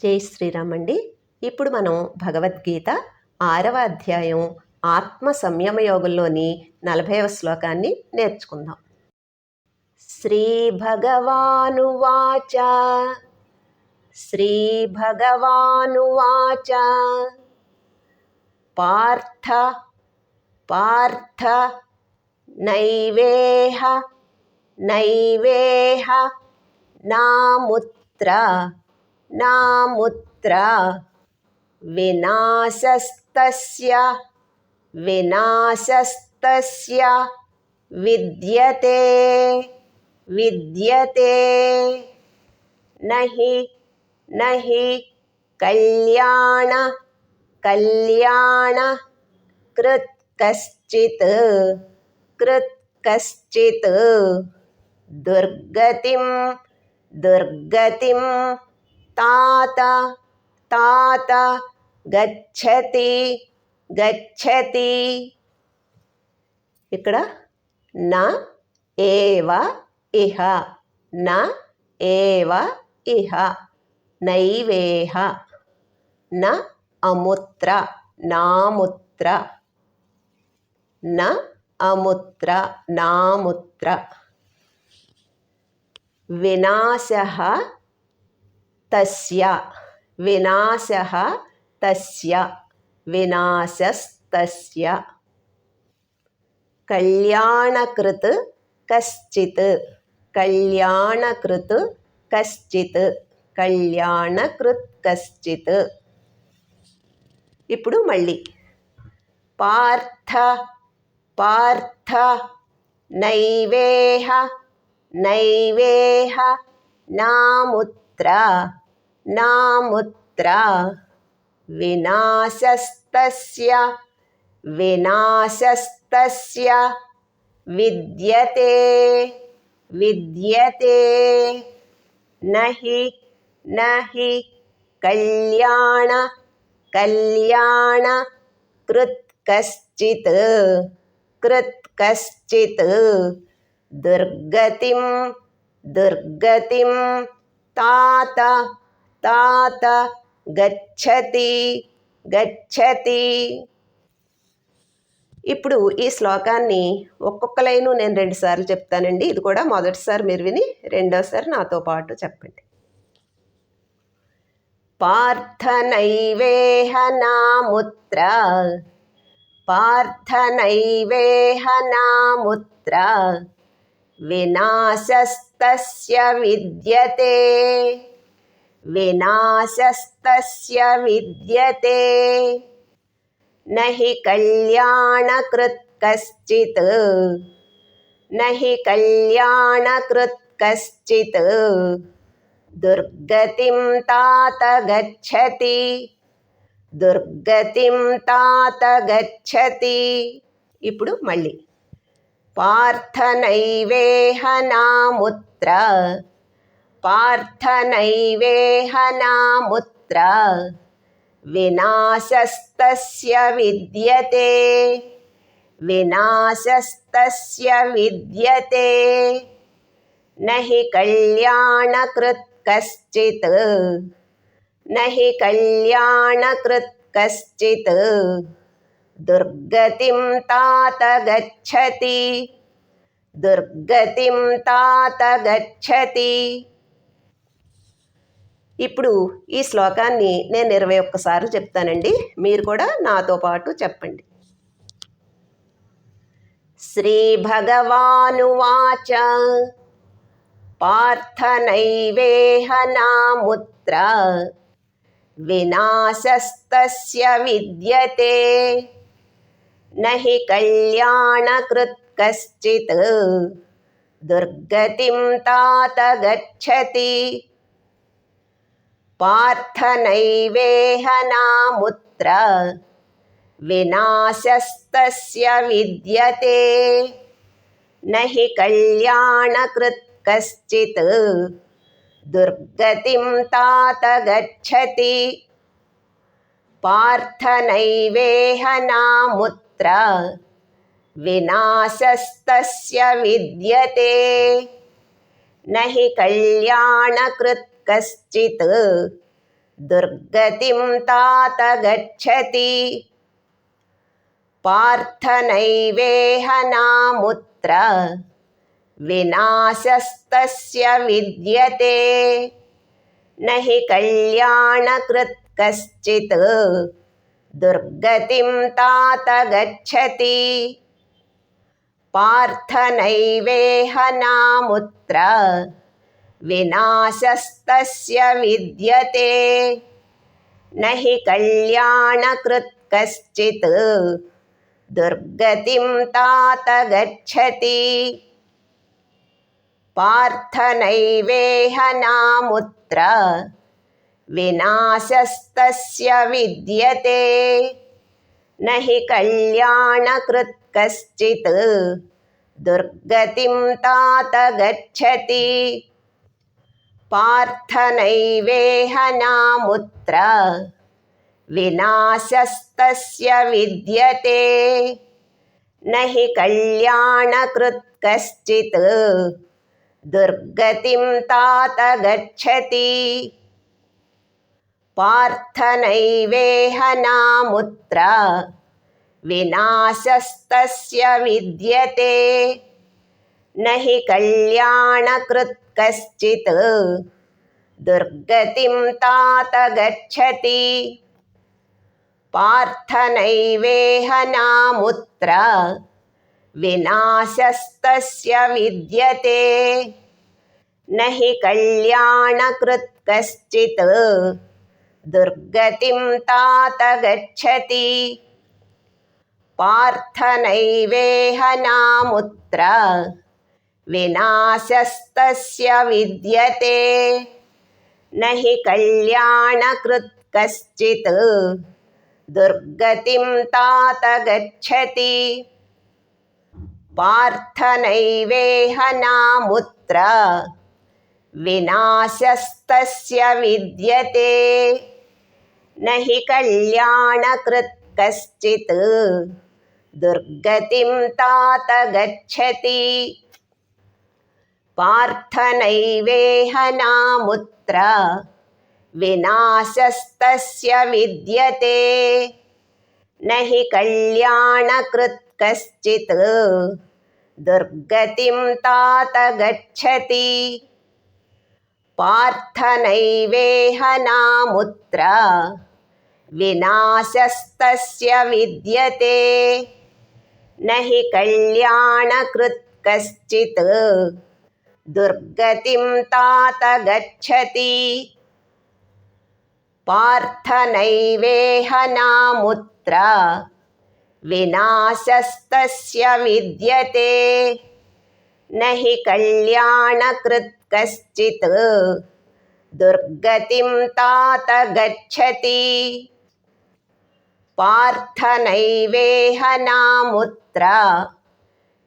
జై శ్రీరామ్ అండి ఇప్పుడు మనం భగవద్గీత ఆరవ అధ్యాయం ఆత్మ సంయమయోగంలోని నలభైవ శ్లోకాన్ని నేర్చుకుందాం శ్రీ భగవానువాచ శ్రీ భగవానువాచ పార్థ పార్థ నైవేహ నైవేహ నాముత్ర नामुत्र विनाशस्तस्य विनाशस्तस्य विद्यते विद्यते नहि नहि कल्याण कृत् कश्चित् दुर्गतिं दुर्गतिं तात तात गच्छति गच्छति इकड़ न एव इह न एव इह नैवेह न अमुत्र नामुत्र न अमुत्र नामुत्र विनाशः தஸ்யா விநாசக தஸ்யா விநாசஸ்தஸ்யா கல்யாணகிருத்து கஷ்டித் கல்யாணகிருத்து கஷ்டித் கல்யாணகிருத் கஷ்டித் ఇప్పుడు మళ్ళీ పార్థ పార్థ నైవేహ నైవేహ నాముత్ర नामुत्र विनाशस्तस्य विनाशस्तस्य विद्यते विद्यते नहि नहि कल्याणकल्याणकृत्कश्चित् कृत्कश्चित् दुर्गतिं दुर्गतिं तात తాత గచ్చతి గచ్చతి ఇప్పుడు ఈ శ్లోకాన్ని ఒక్కొక్క లైను నేను రెండుసార్లు చెప్తానండి ఇది కూడా మొదటిసారి మీరు విని రెండోసారి నాతో పాటు చెప్పండి నైవేహ నాముత్ర వినాశస్తస్య విద్యతే विनाशस्तस्य विद्यते न हि कल्याणकृत् कश्चित् न हि कल्याणकृत् कश्चित् दुर्गतिं तात गच्छति దుర్గతిం తాత గచ్చతి ఇప్పుడు మళ్ళీ పార్థనైవేహ నాముత్ర पार्थनैवेहनामुत्र विनाशस्तस्य विद्यते विनाशस्तस्य विद्यते नहि हि नहि कश्चित् दुर्गतिं तात गच्छति दुर्गतिं तात गच्छति ఇప్పుడు ఈ శ్లోకాన్ని నేను ఇరవై ఒక్కసార్లు చెప్తానండి మీరు కూడా నాతో పాటు చెప్పండి శ్రీ భగవానువాచ నైవేహ నాముత్ర వినాశస్తస్య విద్యతే నహి కళ్యాణకృత్ కశ్చిత్ దుర్గతిం తాత గచ్చతి पार्थनैवेहनामुत्र विनाशस्तस्य विद्यते न हि कल्याणकृत् कश्चित् दुर्गतिं तात गच्छति पार्थनैवेहनामुत्र विनाशस्तस्य विद्यते न हि कल्याणकृत् కశ్చిత్ దుర్గతిం తాత గచ్చతి పార్థనైవేహనాముత్ర వినాశస్తస్య విద్యతే నహి కళ్యాణకృత్ కశ్చిత్ దుర్గతిం తాత గచ్చతి పార్థనైవేహనాముత్ర विनाशस्तस्य विद्यते नहि कश्चित् दुर्गतिं तात गच्छति पार्थनैवेहनामुत्र विनाशस्तस्य विद्यते नहि कश्चित् दुर्गतिं तात गच्छति पार्थनैवेहनामुत्र विनाशस्तस्य विद्यते न हि कश्चित् दुर्गतिं तात गच्छति पार्थनैवेहनामुत्र विनाशस्तस्य विद्यते कश्चित् दुर्गतिं तात गच्छति पार्थनैवेहनामुत्र विनाशस्तस्य विद्यते नहि कश्चित् दुर्गतिं तात गच्छति पार्थनैवेहनामुत्र विनाशस्तस्य विद्यते न हि कल्याणकृत् कश्चित् दुर्गतिं तात गच्छति पार्थनैवेहनामुत्र विनाशस्तस्य विद्यते न हि कल्याणकृत् कश्चित् दुर्गतिं तात गच्छति पार्थनैवेहनामुत्र विनाशस्तस्य विद्यते नहि कश्चित् दुर्गतिं तात गच्छति पार्थनैवेहनामुत्र विनाशस्तस्य विद्यते नहि कश्चित् దుర్గతిం తాత గచ్చతి పార్థనైవేహనాముత్ర వినాశస్తస్య విద్యతే నహి కళ్యాణకృత్ కశ్చిత్ దుర్గతిం తాత గచ్చతి పార్థనైవేహనాముత్ర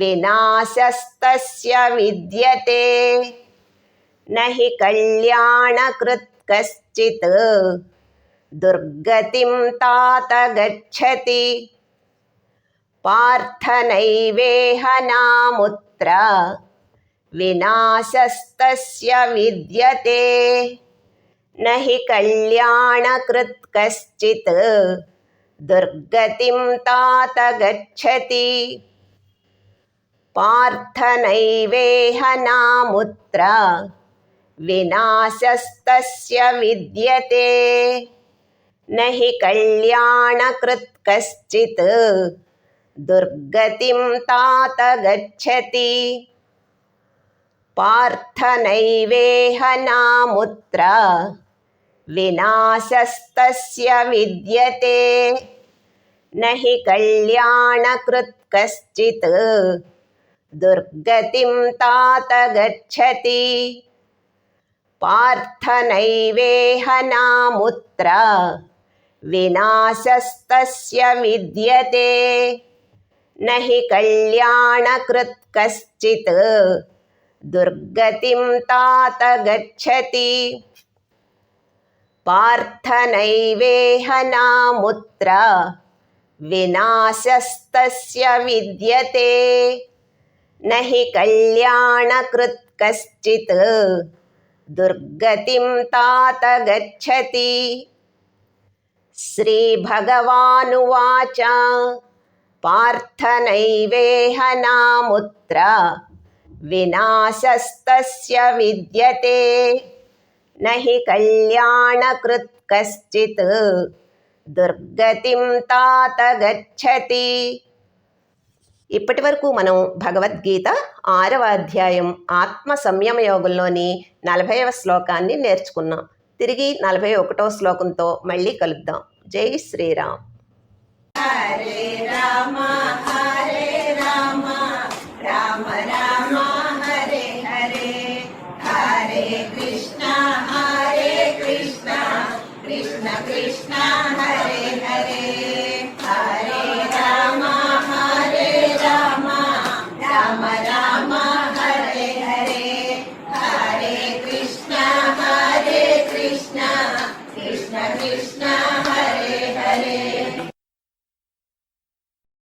विनाशस्तस्य विद्यते न हि कल्याणकृत् कश्चित् दुर्गतिं तात गच्छति पार्थनैवेहनामुत्र विनाशस्तस्य विद्यते न हि कल्याणकृत् कश्चित् दुर्गतिं तात गच्छति पार्थनैवेहनामुत्र विनाशस्तस्य विद्यते नहि कश्चित् दुर्गतिं तात गच्छति पार्थनैवेहनामुत्र विनाशस्तस्य विद्यते नहि कश्चित् दुर्गतिं तात गच्छति पार्थनैवेहनामुत्र विनाशस्तस्य विद्यते न हि कल्याणकृत् कश्चित् दुर्गतिं तात गच्छति पार्थनैवेहनामुत्र विनाशस्तस्य विद्यते नहि कल्याणकृत् कश्चित् दुर्गतिं तात गच्छति श्रीभगवानुवाच पार्थनैवेहनामुत्र विनाशस्तस्य विद्यते न हि कल्याणकृत् कश्चित् दुर्गतिं तात गच्छति ఇప్పటి వరకు మనం భగవద్గీత ఆరవ అధ్యాయం ఆత్మ సంయమ యోగంలోని నలభైవ శ్లోకాన్ని నేర్చుకున్నాం తిరిగి నలభై ఒకటో శ్లోకంతో మళ్ళీ కలుద్దాం జై శ్రీరామ్